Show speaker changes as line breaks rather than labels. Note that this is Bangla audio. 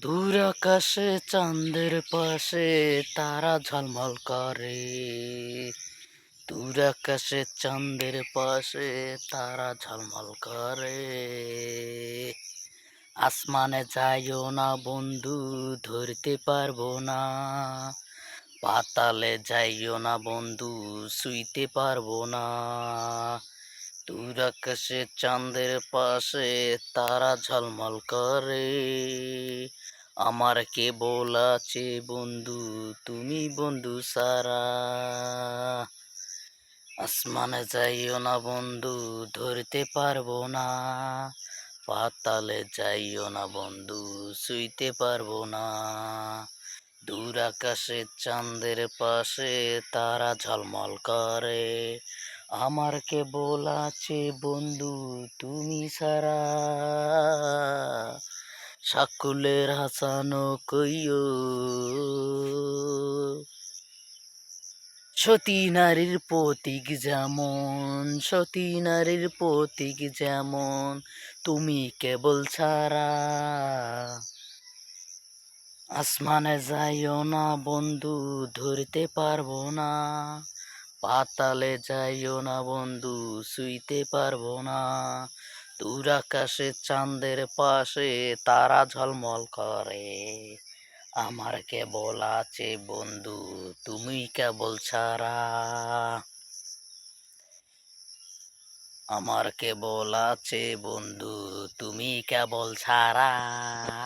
দূর আকাশে, চাঁদের পাশে তারা ঝলমল করে। দূর আকাশে, চাঁদের পাশে তারা ঝলমল করে। আসমানে যাইও না বন্ধু, ধরতে পারব না। পাতালে যাইও না বন্ধু, শুইতে পারব না। দূর আকাশে চাঁদের পাশে তারা ঝলমল করে। আমার কেবল আছে বন্ধু, তুমি বন্ধু সারা আসমানে যাইও না বন্ধু, ধরতে পারব না। পাতালে যাইও না বন্ধু, শুইতে পারব না। দূর আকাশে চাঁদের পাশে তারা ঝলমল করে। আমার কেবল আছে বন্ধু, তুমি সারা সাকুলের হাসানো কইও? সতী নারীর প্রতীক যেমন, সতী নারীর প্রতীক যেমন, তুমি কেবল ছাড়া আসমানে যাইও না, বন্ধু, ধরতে পারব না। পাতালে যাইও না বন্ধু, শুইতে পারব না। দূর আকাশে চাঁদের পাশে তারা ঝলমল করে। আমার কেবল আছে বন্ধু তুমি কেবল ছাড়া। আমার কেবল আছে বন্ধু তুমি কেবল ছাড়া।